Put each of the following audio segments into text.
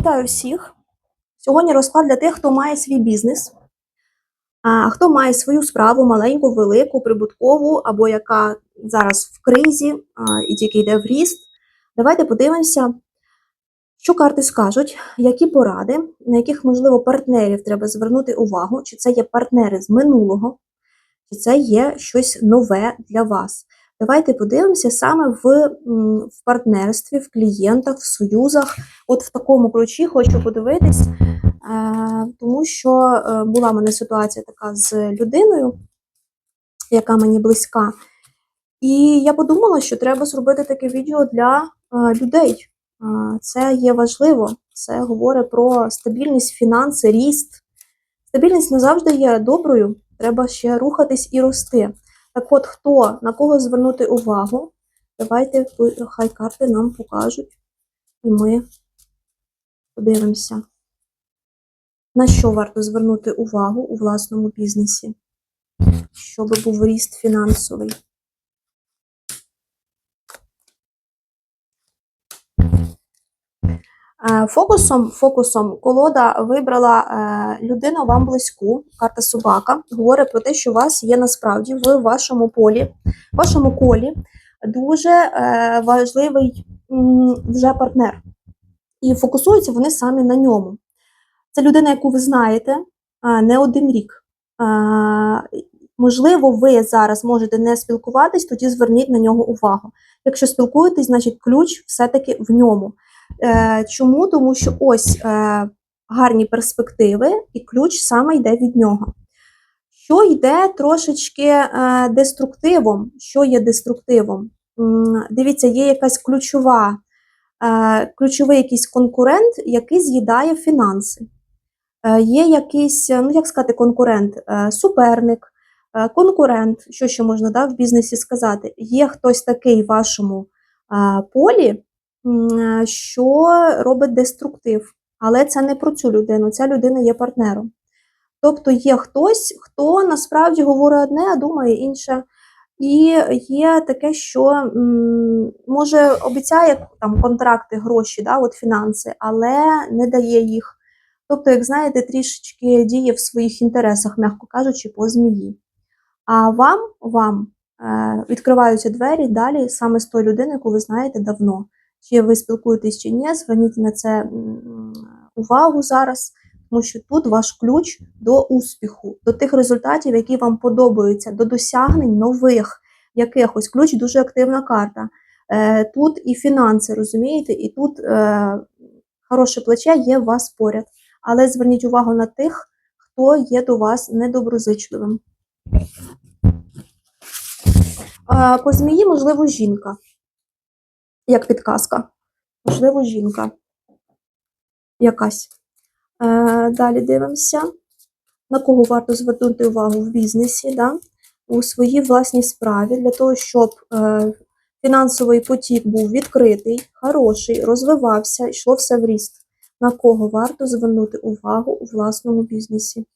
Вітаю всіх! Сьогодні розклад для тих, хто має свій бізнес, а хто має свою справу маленьку, велику, прибуткову, або яка зараз в кризі і тільки йде в ріст. Давайте подивимося, що карти скажуть, які поради, на яких, можливо, партнерів треба звернути увагу, чи це є партнери з минулого, чи це є щось нове для вас. Давайте подивимося саме в, в партнерстві, в клієнтах, в союзах. От в такому ключі хочу подивитись, е, тому що е, була в мене ситуація така з людиною, яка мені близька. І я подумала, що треба зробити таке відео для е, людей. Це є важливо. Це говорить про стабільність, фінанси, ріст. Стабільність не завжди є доброю, треба ще рухатись і рости. Так от, хто на кого звернути увагу? Давайте хай карти нам покажуть, і ми подивимося, на що варто звернути увагу у власному бізнесі, щоб був ріст фінансовий. Фокусом, фокусом колода вибрала е, людину вам близьку, карта собака, говорить про те, що у вас є насправді в вашому полі, в вашому колі дуже е, важливий вже партнер. І фокусуються вони самі на ньому. Це людина, яку ви знаєте не один рік. Можливо, ви зараз можете не спілкуватись, тоді зверніть на нього увагу. Якщо спілкуєтесь, значить ключ все-таки в ньому. Е, Чому? Тому що ось е, гарні перспективи, і ключ саме йде від нього. Що йде трошечки е, деструктивом? Що є деструктивом? Дивіться, є якась ключова, ключовий якийсь конкурент, який з'їдає фінанси. Є якийсь, ну як сказати, конкурент, суперник, конкурент, що ще можна да, в бізнесі сказати. Є хтось такий в вашому полі, що робить деструктив. Але це не про цю людину, ця людина є партнером. Тобто є хтось, хто насправді говорить одне, а думає інше. І є таке, що може обіцяє там контракти, гроші, да, от фінанси, але не дає їх. Тобто, як знаєте, трішечки діє в своїх інтересах, м'яко кажучи, по змії. А вам, вам е, відкриваються двері далі саме з тої людини, яку ви знаєте давно. Чи ви спілкуєтесь чи ні, зверніть на це увагу зараз, тому що тут ваш ключ до успіху, до тих результатів, які вам подобаються, до досягнень нових якихось. Ключ дуже активна карта. Е, Тут і фінанси, розумієте, і тут е, хороше плече є у вас поряд. Але зверніть увагу на тих, хто є до вас недоброзичливим. Е, По змії, можливо, жінка. Як підказка. Можливо, жінка. Якась. Е, Далі дивимося. На кого варто звернути увагу в бізнесі, да? у своїй власній справі, для того, щоб е, фінансовий потік був відкритий, хороший, розвивався, йшло все в ріст. На кого варто звернути увагу у власному бізнесі?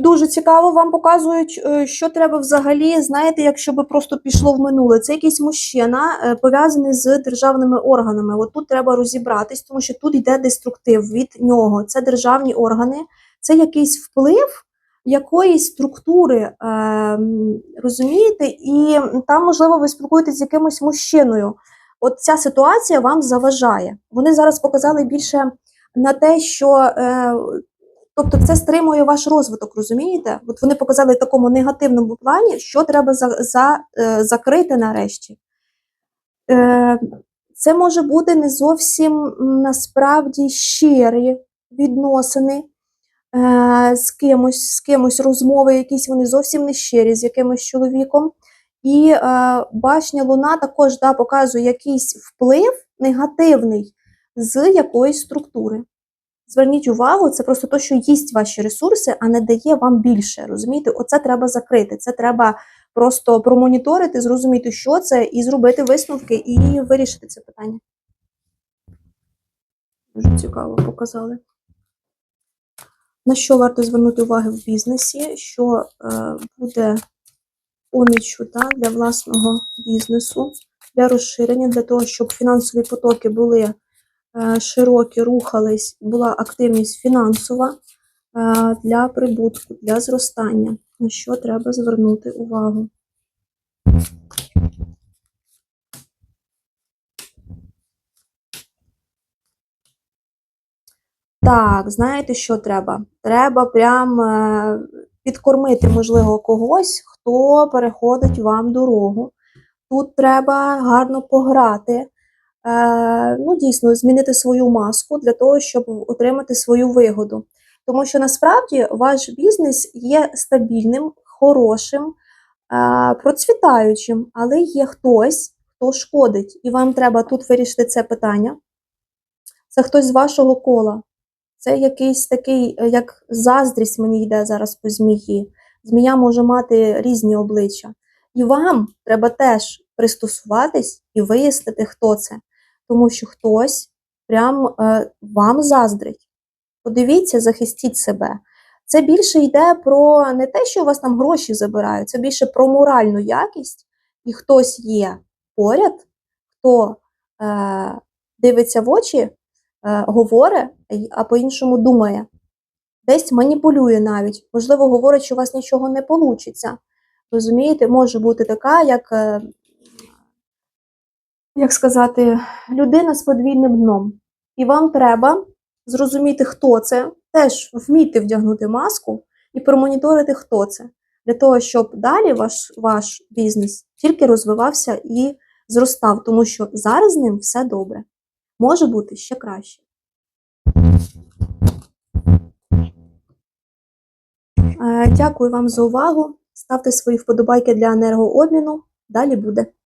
Дуже цікаво, вам показують, е, що треба взагалі, знаєте, якщо би просто пішло в минуле. Це якийсь мужчина е, пов'язаний з державними органами. От тут треба розібратись, тому що тут йде деструктив від нього. Це державні органи, це якийсь вплив якоїсь структури, е, розумієте, і там, можливо, ви спілкуєтесь з якимось мужчиною. От ця ситуація вам заважає. Вони зараз показали більше на те, що. Е, Тобто це стримує ваш розвиток, розумієте? От вони показали в такому негативному плані, що треба за, за, е, закрити нарешті. Е, це може бути не зовсім насправді щирі відносини е, з кимось, з кимось розмови, якісь вони зовсім не щирі з якимось чоловіком. І е, башня Луна також да, показує якийсь вплив негативний з якоїсь структури. Зверніть увагу, це просто те, що їсть ваші ресурси, а не дає вам більше. Розумієте, оце треба закрити. Це треба просто промоніторити, зрозуміти, що це, і зробити висновки, і вирішити це питання. Дуже цікаво показали. На що варто звернути увагу в бізнесі, що е, буде поміччю та, для власного бізнесу, для розширення, для того, щоб фінансові потоки були широкі, рухались, була активність фінансова е, для прибутку, для зростання. На що треба звернути увагу? Так, знаєте, що треба? Треба прям е, підкормити, можливо, когось, хто переходить вам дорогу. Тут треба гарно пограти, е, ну, дійсно, змінити свою маску для того, щоб отримати свою вигоду. Тому що насправді ваш бізнес є стабільним, хорошим, е, процвітаючим, але є хтось, хто шкодить, і вам треба тут вирішити це питання. Це хтось з вашого кола. Це якийсь такий, е, як заздрість мені йде зараз по змії. Змія може мати різні обличчя. І вам треба теж пристосуватись і вияснити, хто це. Тому що хтось прям е, вам заздрить. Подивіться, захистіть себе. Це більше йде про не те, що у вас там гроші забирають, це більше про моральну якість, і хтось є поряд, хто е, дивиться в очі, е, говорить, а по-іншому думає. Десь маніпулює навіть. Можливо, говорить, що у вас нічого не вийде. Розумієте, може бути така, як, е, як сказати, людина з подвійним дном. І вам треба зрозуміти, хто це, теж вміти вдягнути маску і промоніторити, хто це, для того, щоб далі ваш, ваш бізнес тільки розвивався і зростав, тому що зараз з ним все добре. Може бути ще краще. Е, Дякую вам за увагу. Ставте свої вподобайки для енергообміну. Далі буде.